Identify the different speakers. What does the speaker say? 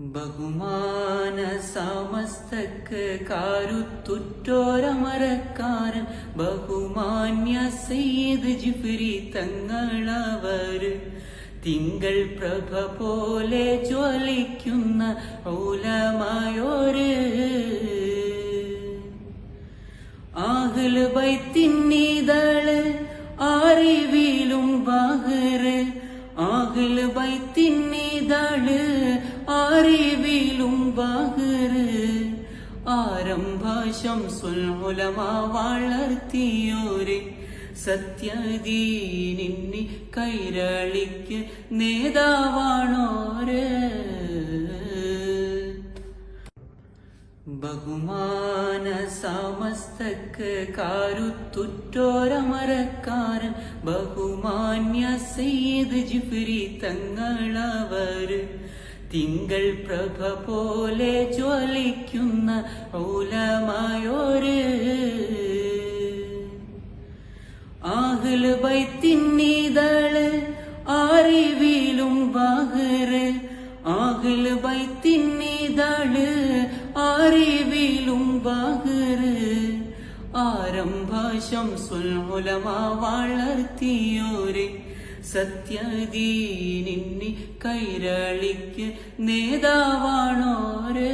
Speaker 1: ബഹുമാന സമസ്തക്ക് കാരുത്തുറ്റോരമരക്കാരൻ ബഹുമാന്യ സെയ്ത് ജിഫ്രി തങ്ങളവര് തിങ്കൾ പ്രഭ പോലെ ജ്വലിക്കുന്ന ഔലമായോര്. ആഹ്ല് ബൈത്തിന്നിതൾ അറിവിലും ബഹറ് ആഹ്ല് ബൈത്തിന്നിതൾ അറിവിലും ബഹറ്. ആരംഭ ശംസുൽ ഉലമ വളർത്തിയോര് സത്യദീനിന്നി കൈരളിക്ക് നേതാവാണോര്. ബഹുമാന സമസ്തക്ക് കാരുത്തുറ്റോരമരക്കാരൻ ബഹുമാന്യ സെയ്ത് ജിഫിരി തങ്ങളവര് തിങ്കൾ പ്രഭ പോലെ ജ്വലിക്കുന്ന ഔലമായോര്. ആഹ്ല് ബൈത്തിന്നിതൾ അറിവിലും ബഹറ്. ആഹ്ല് ബൈത്തിന്നിതൾ അറിവിലും ബഹറ് ആരംഭ ശംസുൽ ഉലമ വളർത്തിയോര് സത്യദീനിന്നി കൈരളിക്ക് നേതാവാണോര്